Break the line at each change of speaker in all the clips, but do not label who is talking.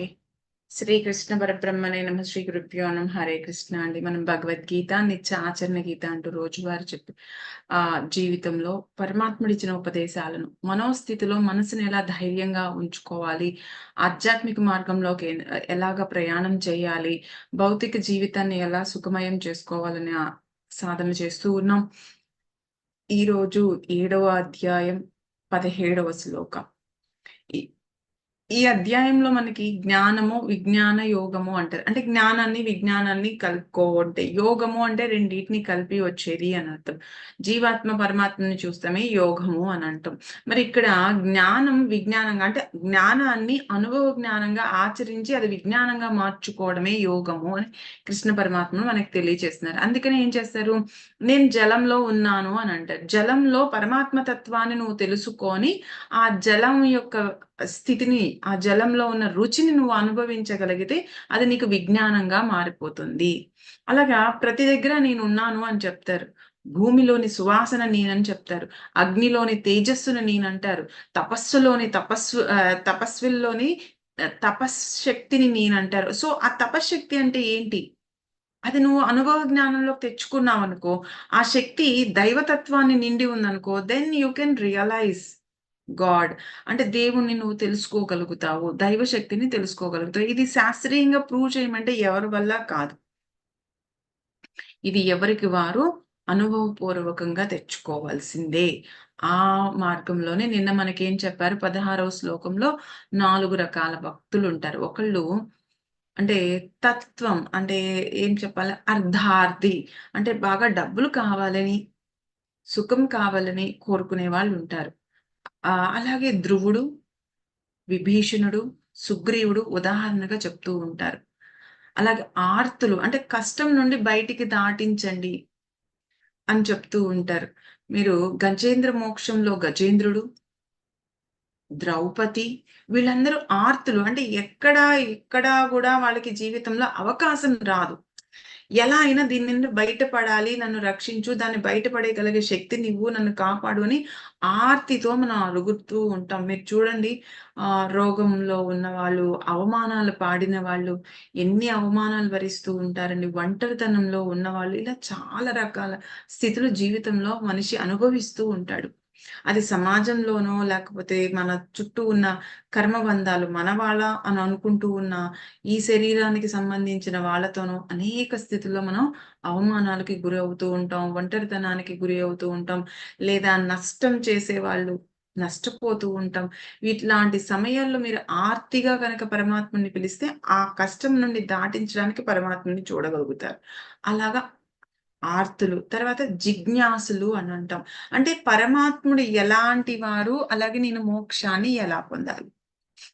Okay. Srikrishna పరబ్రహ్మనే నమ. శ్రీ గురుభ్యో నమ. హరే కృష్ణ అండి. మనం భగవద్గీత నిత్య ఆచరణ గీత అంటూ రోజువారి చెప్పి ఆ జీవితంలో పరమాత్ముడిచ్చిన ఉపదేశాలను మనోస్థితిలో మనసుని ఎలా ధైర్యంగా ఉంచుకోవాలి? ఆధ్యాత్మిక మార్గంలోకి ఎలాగా ఎలాగ ప్రయాణం చేయాలి? భౌతిక జీవితాన్ని ఎలా సుఖమయం చేసుకోవాలని సాధన చేస్తూ ఉన్నాం. ఈ రోజు ఏడవ అధ్యాయం పదిహేడవ శ్లోకం. ఈ అధ్యాయంలో మనకి జ్ఞానము విజ్ఞాన యోగము అంటారు. అంటే జ్ఞానాన్ని విజ్ఞానాన్ని కలుపుకో యోగము అంటే రెండింటిని కలిపి వచ్చేది అని అర్థం. జీవాత్మ పరమాత్మని చూస్తామే యోగము అని అంటాం. మరి ఇక్కడ జ్ఞానం విజ్ఞానంగా అంటే జ్ఞానాన్ని అనుభవ జ్ఞానంగా ఆచరించి అది విజ్ఞానంగా మార్చుకోవడమే యోగము అని కృష్ణ పరమాత్మను మనకి తెలియజేస్తున్నారు. అందుకని ఏం చేస్తారు? నేను జలంలో ఉన్నాను అని అంటారు. జలంలో పరమాత్మ తత్వాన్ని నువ్వు తెలుసుకొని ఆ జలం యొక్క స్థితిని ఆ జలంలో ఉన్న రుచిని నువ్వు అనుభవించగలిగితే అది నీకు విజ్ఞానంగా మారిపోతుంది. అలాగా ప్రతి దగ్గర నేను ఉన్నాను అని చెప్తారు. భూమిలోని సువాసన నేనని చెప్తారు. అగ్నిలోని తేజస్సును నేనంటారు. తపస్సులోని తపస్సు తపస్విల్లోని తపశ్శక్తిని నేనంటారు. సో ఆ తపశ్శక్తి అంటే ఏంటి? అది నువ్వు అనుభవ జ్ఞానంలోకి తెచ్చుకున్నావు అనుకో ఆ శక్తి దైవతత్వాన్ని నిండి ఉందనుకో then you can realize God. అంటే దేవుణ్ణి నువ్వు తెలుసుకోగలుగుతావు దైవ శక్తిని తెలుసుకోగలుగుతావు. ఇది శాస్త్రీయంగా ప్రూవ్ చేయమంటే ఎవరి వల్ల కాదు. ఇది ఎవరికి వారు అనుభవపూర్వకంగా తెచ్చుకోవాల్సిందే. ఆ మార్గంలోనే నిన్న మనకేం చెప్పారు? పదహారవ శ్లోకంలో నాలుగు రకాల భక్తులు ఉంటారు ఒకళ్ళు అంటే తత్వం అంటే ఏం చెప్పాలి? అర్ధార్థి. అంటే బాగా డబ్బులు కావాలని సుఖం కావాలని కోరుకునే వాళ్ళు ఉంటారు అలాగే ధ్రువుడు విభీషణుడు సుగ్రీవుడు ఉదాహరణగా చెప్తూ ఉంటారు. అలాగే ఆర్తులు అంటే కష్టం నుండి బయటికి దాటించండి అని చెప్తూ ఉంటారు. మీరు గజేంద్ర మోక్షంలో గజేంద్రుడు ద్రౌపది వీళ్ళందరూ ఆర్తులు. అంటే ఎక్కడా ఎక్కడా కూడా వాళ్ళకి జీవితంలో అవకాశం రాదు. ఎలా అయినా దీని నుండి బయటపడాలి నన్ను రక్షించు దాన్ని బయటపడేయగలిగే శక్తి నువ్వు నన్ను కాపాడు అని ఆర్తితో మనం అరుగుతూ ఉంటాం. మీరు చూడండి ఆ రోగంలో ఉన్న వాళ్ళు అవమానాలు పాడిన వాళ్ళు ఎన్ని అవమానాలు భరిస్తూ ఉంటారండి. ఒంటరితనంలో ఉన్న వాళ్ళు ఇలా చాలా రకాల స్థితులు జీవితంలో మనిషి అనుభవిస్తూ ఉంటాడు. అది సమాజంలోనో లేకపోతే మన చుట్టూ ఉన్న కర్మబంధాలు మన వాళ్ళ అని అనుకుంటూ ఉన్న ఈ శరీరానికి సంబంధించిన వాళ్ళతోనో అనేక స్థితుల్లో మనం అవమానాలకి గురి అవుతూ ఉంటాం ఒంటరితనానికి గురి అవుతూ ఉంటాం లేదా నష్టం చేసే వాళ్ళు నష్టపోతూ ఉంటాం. వీటిలాంటి సమయాల్లో మీరు ఆర్తిగా కనుక పరమాత్మని పిలిస్తే ఆ కష్టం నుండి దాటించడానికి పరమాత్మని చూడగలుగుతారు. అలాగా ఆర్తులు తర్వాత జిజ్ఞాసులు అని అంటాం. అంటే పరమాత్ముడు ఎలాంటి వారు అలాగే నేను మోక్షాన్ని ఎలా పొందాలి?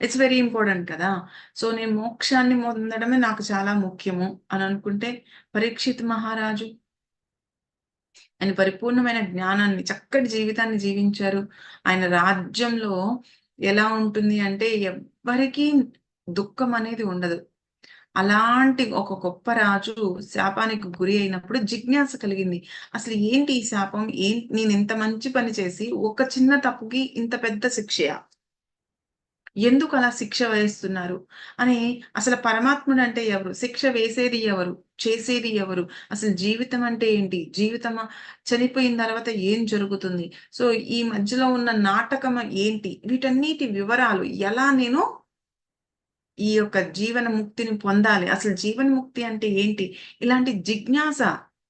ఇట్స్ వెరీ ఇంపార్టెంట్ కదా. సో నేను మోక్షాన్ని పొందడమే నాకు చాలా ముఖ్యము అని అనుకుంటే పరీక్షిత్ మహారాజు? ఆయన పరిపూర్ణమైన జ్ఞానాన్ని చక్కటి జీవితాన్ని జీవించారు. ఆయన రాజ్యంలో ఎలా ఉంటుంది అంటే ఎవ్వరికీ దుఃఖం అనేది ఉండదు. అలాంటి ఒక గొప్ప రాజు శాపానికి గురి అయినప్పుడు జిజ్ఞాస కలిగింది. అసలు ఏంటి ఈ శాపం? ఏం నేను ఇంత మంచి పని చేసి ఒక చిన్న తప్పుకి ఇంత పెద్ద శిక్షయా? ఎందుకు అలా శిక్ష వేస్తున్నారు? అని అసలు పరమాత్ముడు అంటే ఎవరు? శిక్ష వేసేది ఎవరు? చేసేది ఎవరు? అసలు జీవితం అంటే ఏంటి? జీవితం చనిపోయిన తర్వాత ఏం జరుగుతుంది? సో ఈ మధ్యలో ఉన్న నాటకం ఏంటి? వీటన్నిటి వివరాలు ఎలా నేను ఈ యొక్క జీవన ముక్తిని పొందాలి. అసలు జీవన ముక్తి అంటే ఏంటి? ఇలాంటి జిజ్ఞాస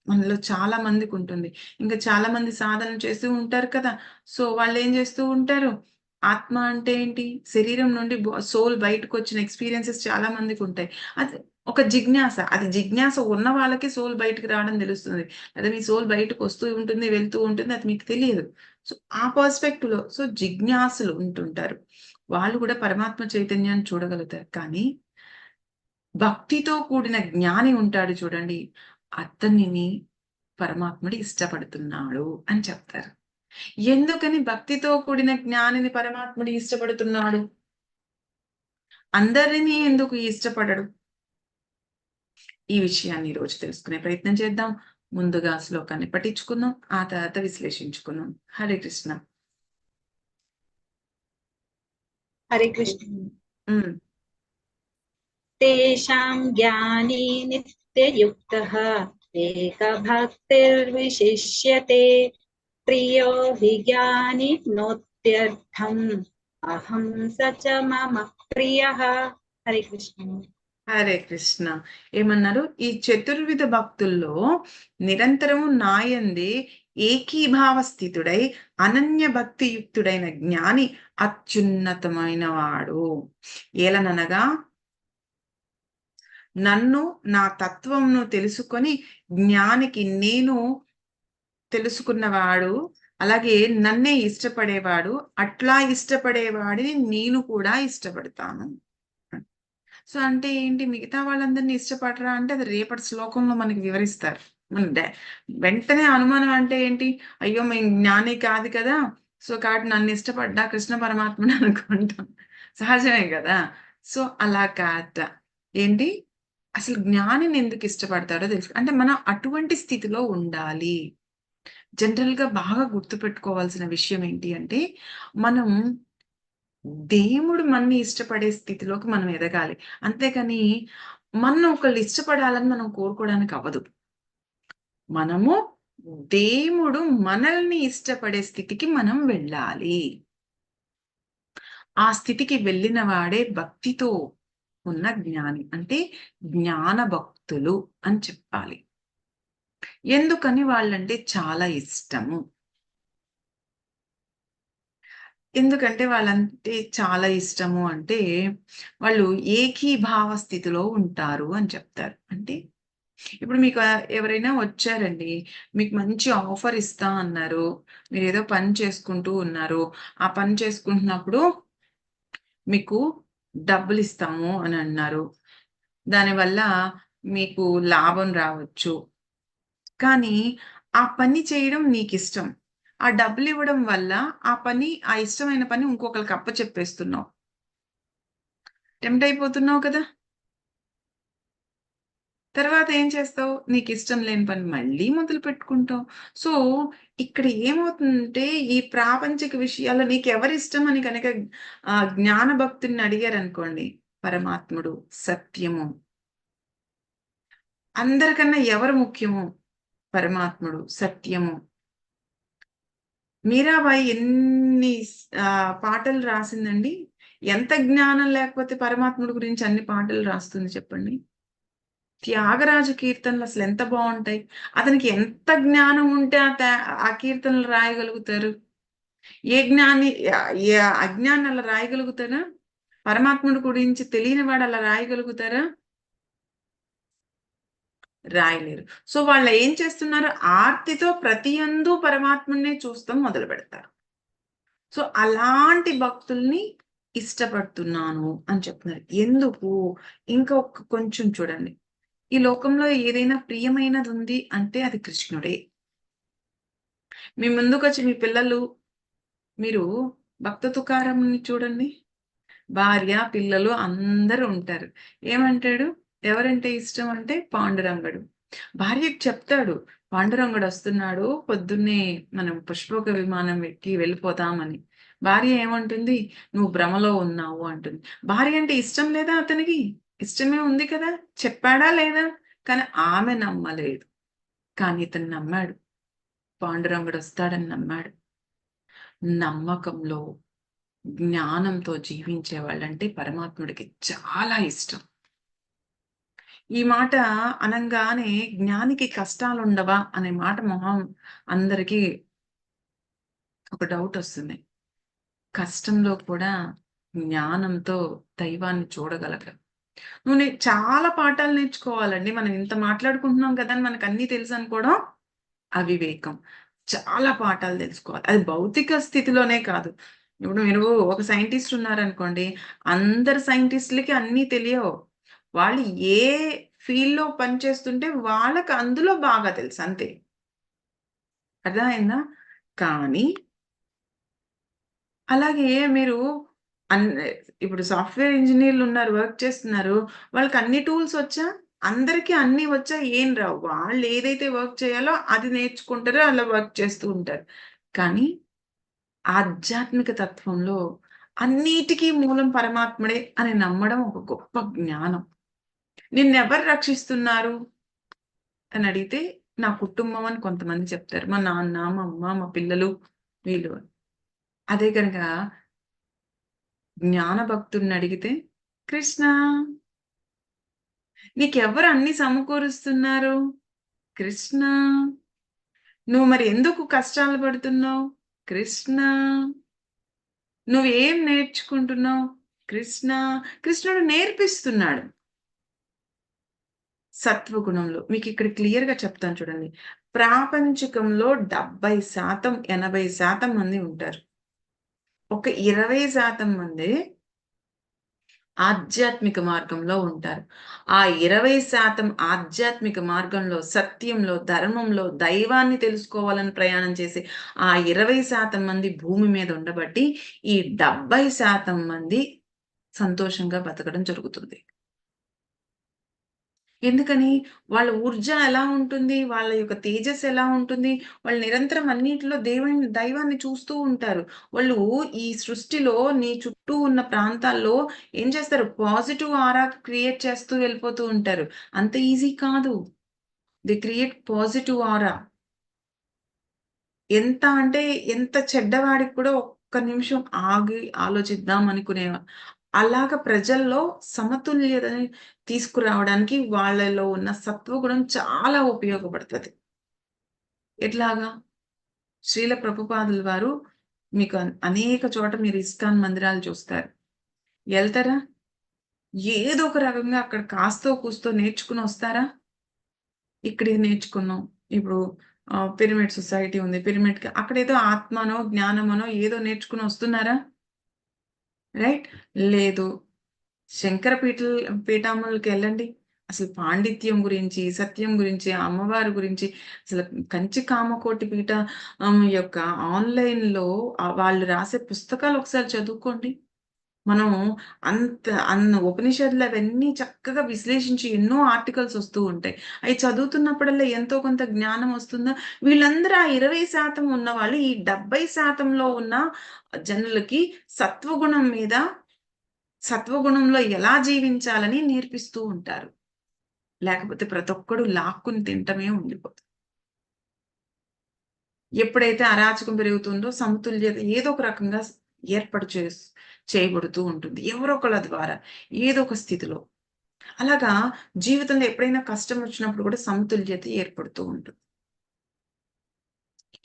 మనలో చాలా మందికి ఉంటుంది. ఇంకా చాలా మంది సాధన చేస్తూ ఉంటారు కదా. సో వాళ్ళు ఏం చేస్తూ ఉంటారు? ఆత్మ అంటే ఏంటి? శరీరం నుండి సోల్ బయటకు వచ్చిన ఎక్స్పీరియన్సెస్ చాలా మందికి ఉంటాయి. అది ఒక జిజ్ఞాస. అది జిజ్ఞాస ఉన్న వాళ్ళకి సోల్ బయటకు రావడం తెలుస్తుంది. అదే మీ సోల్ బయటకు వస్తూ ఉంటుంది వెళ్తూ ఉంటుంది అది మీకు తెలియదు. సో ఆ పర్స్పెక్టివ్లో సో జిజ్ఞాసులు ఉంటుంటారు. వాళ్ళు కూడా పరమాత్మ చైతన్యాన్ని చూడగలుగుతారు. కానీ భక్తితో కూడిన జ్ఞాని ఉంటాడు చూడండి అతనిని పరమాత్ముడు ఇష్టపడుతున్నాడు అని చెప్తారు. ఎందుకని భక్తితో కూడిన జ్ఞానిని పరమాత్ముడు ఇష్టపడుతున్నాడు? అందరినీ ఎందుకు ఇష్టపడడు? ఈ విషయాన్ని ఈరోజు తెలుసుకునే ప్రయత్నం చేద్దాం. ముందుగా శ్లోకాన్ని పఠించుకుందాం ఆ తర్వాత విశ్లేషించుకుందాం. హరే కృష్ణ.
హరే కృష్ణ తేషాం జ్ఞాని నిత్యయుక్త ఏకభక్తిర్విశిష్యతే ప్రియో హి నోత్యర్థం అహం సచ మమ ప్రియ హరే కృష్ణ
హరే కృష్ణ ఏమన్నారు? ఈ చతుర్విధ భక్తుల్లో నిరంతరము నాయంది ఏకీభావ స్థితుడై అనన్య భక్తియుక్తుడైన జ్ఞాని అత్యున్నతమైన వాడు ఏలననగా నన్ను నా తత్వంను తెలుసుకొని జ్ఞానికి నేను తెలుసుకున్నవాడు అలాగే నన్నే ఇష్టపడేవాడు అట్లా ఇష్టపడేవాడిని నేను కూడా ఇష్టపడతాను. సో అంటే ఏంటి? మిగతా వాళ్ళందరినీ ఇష్టపడరా? అంటే అది రేపటి శ్లోకంలో మనకి వివరిస్తారు. వెంటనే అనుమానం అంటే ఏంటి? అయ్యో మేము జ్ఞాని కాదు కదా. సో కాబట్టి నన్ను ఇష్టపడ్డా కృష్ణ పరమాత్మని అనుకుంటాం. సహజమే కదా. సో అలా కాట ఏంటి? అసలు జ్ఞానిని ఎందుకు ఇష్టపడతాడో తెలుసు. అంటే మనం అటువంటి స్థితిలో ఉండాలి. జనరల్గా బాగా గుర్తుపెట్టుకోవాల్సిన విషయం ఏంటి అంటే మనం దేవుడు మనని ఇష్టపడే స్థితిలోకి మనం ఎదగాలి. అంతేకాని మనం ఒకళ్ళు ఇష్టపడాలని మనం కోరుకోవడానికి అవ్వదు. మనము దేవుడు మనల్ని ఇష్టపడే స్థితికి మనం వెళ్ళాలి. ఆ స్థితికి వెళ్ళిన వాడే భక్తితో ఉన్న జ్ఞాని అంటే జ్ఞాన భక్తులు అని చెప్పాలి. ఎందుకని వాళ్ళంటే చాలా ఇష్టము. ఎందుకంటే వాళ్ళంటే చాలా ఇష్టము అంటే వాళ్ళు ఏకీభావ స్థితిలో ఉంటారు అని చెప్తారు. అంటే ఇప్పుడు మీకు ఎవరైనా వచ్చారండి మీకు మంచి ఆఫర్ ఇస్తా అన్నారు మీరు ఏదో పని చేసుకుంటూ ఉన్నారు ఆ పని చేసుకుంటున్నప్పుడు మీకు డబ్బులు ఇస్తాము అని అన్నారు. దానివల్ల మీకు లాభం రావచ్చు. కానీ ఆ పని చేయడం నీకు ఇష్టం. ఆ డబ్బులు ఇవ్వడం వల్ల ఆ పని ఆ ఇష్టమైన పని ఇంకొకరికి అప్పచెప్పేస్తున్నావు. టెంప్ట్ అయిపోతున్నావు కదా. తర్వాత ఏం చేస్తావు? నీకు ఇష్టం లేని పని మళ్ళీ మొదలు పెట్టుకుంటావు. సో ఇక్కడ ఏమవుతుందంటే ఈ ప్రాపంచిక విషయాల్లో నీకు ఎవరి ఇష్టం అని కనుక ఆ జ్ఞాన భక్తుని అడిగారు అనుకోండి పరమాత్ముడు సత్యము. అందరికన్నా ఎవరు ముఖ్యము? పరమాత్ముడు సత్యము. మీరాబాయి ఎన్ని ఆ, పాటలు రాసిందండి? ఎంత జ్ఞానం లేకపోతే పరమాత్ముడు గురించి అన్ని పాటలు రాస్తుంది చెప్పండి? త్యాగరాజ కీర్తనలు అసలు ఎంత బాగుంటాయి? అతనికి ఎంత జ్ఞానం ఉంటే ఆ ఆ కీర్తనలు రాయగలుగుతారు? ఏ జ్ఞాని ఏ అజ్ఞాని అలా రాయగలుగుతారా? పరమాత్ముడు గురించి తెలియని వాడు అలా రాయగలుగుతారా? రాయలేరు. సో వాళ్ళు ఏం చేస్తున్నారు ఆర్తితో ప్రతి అందు పరమాత్ముడినే చూస్తాం మొదలు పెడతారు. సో అలాంటి భక్తుల్ని ఇష్టపడుతున్నాను అని చెప్తున్నారు. ఎందుకు? ఇంకా ఒక కొంచెం చూడండి. ఈ లోకంలో ఏదైనా ప్రియమైనది ఉంది అంటే అది కృష్ణుడే. మీ ముందుకు వచ్చి మీ పిల్లలు మీరు భక్త తుకారంని చూడండి. భార్య పిల్లలు అందరూ ఉంటారు. ఏమంటాడు? ఎవరంటే ఇష్టం అంటే పాండురంగడు. భార్యకు చెప్తాడు పాండురంగడు వస్తున్నాడు పొద్దున్నే మనం పుష్పక విమానం ఎక్కి వెళ్ళిపోతామని. భార్య ఏమంటుంది? నువ్వు భ్రమలో ఉన్నావు అంటుంది. భార్య అంటే ఇష్టం లేదా అతనికి? ఇష్టమే ఉంది కదా? చెప్పాడా లేదా? కానీ ఆమె నమ్మలేదు. కానీ ఇతను నమ్మాడు. పాండురంగుడు వస్తాడని నమ్మాడు. నమ్మకంలో జ్ఞానంతో జీవించే వాళ్ళంటే పరమాత్ముడికి చాలా ఇష్టం. ఈ మాట అనంగానే జ్ఞానికి కష్టాలు ఉండవా అనే మాట మొహం అందరికీ ఒక డౌట్ వస్తుంది. కష్టంలో కూడా జ్ఞానంతో దైవాన్ని చూడగలగ. నువ్వు నే- చాలా పాఠాలు నేర్చుకోవాలండి. మనం ఇంత మాట్లాడుకుంటున్నాం కదా అని మనకు అన్ని తెలుసు అనుకోవడం అవివేకం చాలా పాఠాలు తెలుసుకోవాలి. అది భౌతిక స్థితిలోనే కాదు. ఇప్పుడు మీరు ఒక సైంటిస్ట్ ఉన్నారనుకోండి అందరు సైంటిస్టులకి అన్నీ తెలియవు. వాళ్ళు ఏ ఫీల్డ్లో పనిచేస్తుంటే వాళ్ళకి అందులో బాగా తెలుసు అంతే. అర్థమైందా? కానీ అలాగే మీరు అన్ ఇప్పుడు సాఫ్ట్వేర్ ఇంజనీర్లు ఉన్నారు వర్క్ చేస్తున్నారు వాళ్ళకి అన్ని టూల్స్ వచ్చా? అందరికీ అన్ని వచ్చా? ఏం రావు. వాళ్ళు ఏదైతే వర్క్ చేయాలో అది నేర్చుకుంటారో అలా వర్క్ చేస్తూ ఉంటారు. కానీ ఆధ్యాత్మిక తత్వంలో అన్నిటికీ మూలం పరమాత్ముడే అని నమ్మడం ఒక గొప్ప జ్ఞానం. నిన్నెవరు రక్షిస్తున్నారు? అని అడిగితే నా కుటుంబం అని కొంతమంది చెప్తారు. మా నాన్న మా అమ్మ మా పిల్లలు వీళ్ళు అని. అదే కనుక జ్ఞాన భక్తుడిని అడిగితే కృష్ణ. నీకెవరు అన్ని సమకూరుస్తున్నారు? కృష్ణ. నువ్వు మరి ఎందుకు కష్టాలు పడుతున్నావు? కృష్ణ. నువ్వేం నేర్చుకుంటున్నావు? కృష్ణ. కృష్ణుడు నేర్పిస్తున్నాడు. సత్వగుణంలో. మీకు ఇక్కడ క్లియర్గా చెప్తాను చూడండి. ప్రాపంచికంలో డెబ్బై శాతం ఎనభై శాతం మంది ఉంటారు. ఒక ఇరవై శాతం మంది ఆధ్యాత్మిక మార్గంలో ఉంటారు. ఆ ఇరవై శాతం ఆధ్యాత్మిక మార్గంలో సత్యంలో ధర్మంలో దైవాన్ని తెలుసుకోవాలని ప్రయాణం చేసి ఆ ఇరవై శాతం మంది భూమి మీద ఉండబట్టి ఈ డెబ్బై శాతం మంది సంతోషంగా బతకడం జరుగుతుంది. ఎందుకని? వాళ్ళ ఊర్జ ఎలా ఉంటుంది? వాళ్ళ యొక్క తేజస్ ఎలా ఉంటుంది? వాళ్ళు నిరంతరం అన్నిటిలో దేవుని దైవాన్ని చూస్తూ ఉంటారు. వాళ్ళు ఈ సృష్టిలో నీ చుట్టూ ఉన్న ప్రాంతాల్లో ఏం చేస్తారు? పాజిటివ్ ఆరా క్రియేట్ చేస్తూ వెళ్ళిపోతూ ఉంటారు. అంత ఈజీ కాదు. The create positive aura. ఎంత అంటే ఎంత చెడ్డవాడికి కూడా ఒక్క నిమిషం ఆగి ఆలోచిద్దాం అనుకునే అలాగ ప్రజల్లో సమతుల్యతని తీసుకురావడానికి వాళ్ళలో ఉన్న సత్వగుణం చాలా ఉపయోగపడుతుంది. ఎట్లాగా? శ్రీల ప్రభుపాదుల వారు మీకు అనేక చోట మీరు ఇస్కాన్ మందిరాలు చూస్తారు. వెళ్తారా ఏదో ఒక రకంగా అక్కడ కాస్తో కూస్తో నేర్చుకుని వస్తారా? ఇక్కడ నేర్చుకున్నాం. ఇప్పుడు పిరమిడ్ సొసైటీ ఉంది. పిరమిడ్కి అక్కడేదో అక్కడ ఏదో ఆత్మనో జ్ఞానమనో ఏదో నేర్చుకుని వస్తున్నారా? రైట్? లేదు. శంకర పీఠ పీఠాములకి వెళ్ళండి. అసలు పాండిత్యం గురించి సత్యం గురించి అమ్మవారి గురించి అసలు కంచి కామకోటి పీఠ యొక్క ఆన్లైన్లో వాళ్ళు రాసే పుస్తకాలు ఒకసారి చదువుకోండి. మనం అంత అన్న ఉపనిషత్తులు అవన్నీ చక్కగా విశ్లేషించి ఎన్నో ఆర్టికల్స్ వస్తూ ఉంటాయి. అవి చదువుతున్నప్పుడల్లా ఎంతో కొంత జ్ఞానం వస్తుందో? వీళ్ళందరూ ఆ ఇరవై శాతం ఉన్న వాళ్ళు ఈ డెబ్బై శాతంలో ఉన్న జనులకి సత్వగుణం మీద సత్వగుణంలో ఎలా జీవించాలని నేర్పిస్తూ ఉంటారు. లేకపోతే ప్రతి ఒక్కడు లాక్కుని తింటమే ఉండిపోతుంది ఎప్పుడైతే అరాచకం పెరుగుతుందో సమతుల్యత ఏదో ఒక రకంగా ఏర్పాటు చే చేయబడుతూ ఉంటుంది. ఎవరో ఒకళ్ళ ద్వారా ఏదో ఒక స్థితిలో. అలాగా జీవితంలో ఎప్పుడైనా కష్టం వచ్చినప్పుడు కూడా సమతుల్యత ఏర్పడుతూ ఉంటుంది.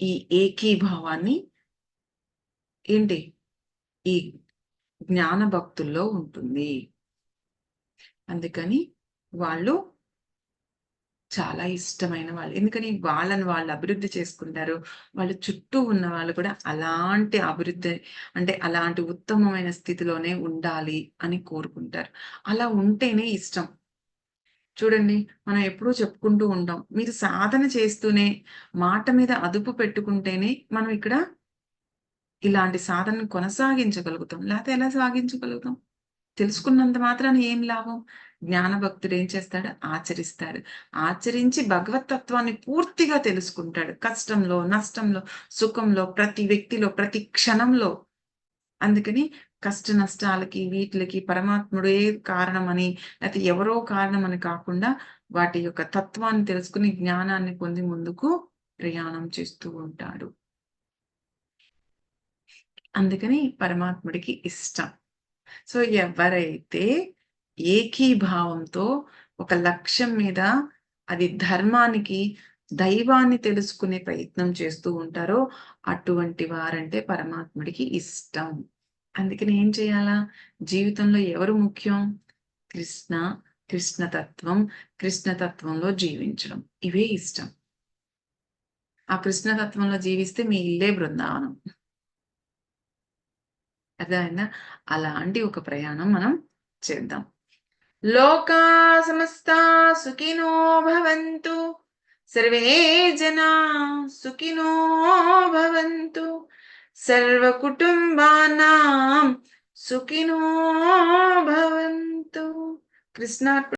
ఈ ఏకీభావాన్ని ఏంటి? ఈ జ్ఞాన భక్తుల్లో ఉంటుంది. అందుకని వాళ్ళు చాలా ఇష్టమైన వాళ్ళు. ఎందుకని వాళ్ళని వాళ్ళు అభివృద్ధి చేసుకుంటారు. వాళ్ళ చుట్టూ ఉన్న వాళ్ళు కూడా అలాంటి అభివృద్ధి అంటే అలాంటి ఉత్తమమైన స్థితిలోనే ఉండాలి అని కోరుకుంటారు. అలా ఉంటేనే ఇష్టం. చూడండి మనం ఎప్పుడూ చెప్పుకుంటూ ఉంటాం. మీరు సాధన చేస్తూనే మాట మీద అదుపు పెట్టుకుంటేనే మనం ఇక్కడ ఇలాంటి సాధనను కొనసాగించగలుగుతాం. లేకపోతే ఎలా సాగించగలుగుతాం? తెలుసుకున్నంత మాత్రాన ఏం లాభం? జ్ఞాన భక్తుడు ఏం చేస్తాడు? ఆచరిస్తాడు. ఆచరించి భగవత్ తత్వాన్ని పూర్తిగా తెలుసుకుంటాడు. కష్టంలో నష్టంలో సుఖంలో ప్రతి వ్యక్తిలో ప్రతి క్షణంలో. అందుకని కష్ట నష్టాలకి వీటికి పరమాత్ముడే కారణమని లేకపోతే ఎవరో కారణమని కాకుండా వాటి యొక్క తత్వాన్ని తెలుసుకుని జ్ఞానాన్ని పొంది ముందుకు ప్రయాణం చేస్తూ ఉంటాడు. అందుకని పరమాత్ముడికి ఇష్టం. సో ఎవరైతే ఏకీభావంతో ఒక లక్ష్యం మీద అది ధర్మానికి దైవాన్ని తెలుసుకునే ప్రయత్నం చేస్తూ ఉంటారో అటువంటి వారంటే పరమాత్ముడికి ఇష్టం. అందుకని ఏం చేయాలా? జీవితంలో ఎవరు ముఖ్యం? కృష్ణ కృష్ణతత్వం కృష్ణతత్వంలో జీవించడం. ఇవే ఇష్టం. ఆ కృష్ణతత్వంలో జీవిస్తే మీ ఇల్లే బృందావనం. అర్థమైందా? అలాంటి ఒక ప్రయాణం మనం చేద్దాం. లోకా సమస్త సుఖినో భవంతు. సర్వే జనా సుఖినో భవంతు. సర్వ కుటుంబానాం సుఖినో భవంతు. కృష్ణార్పణ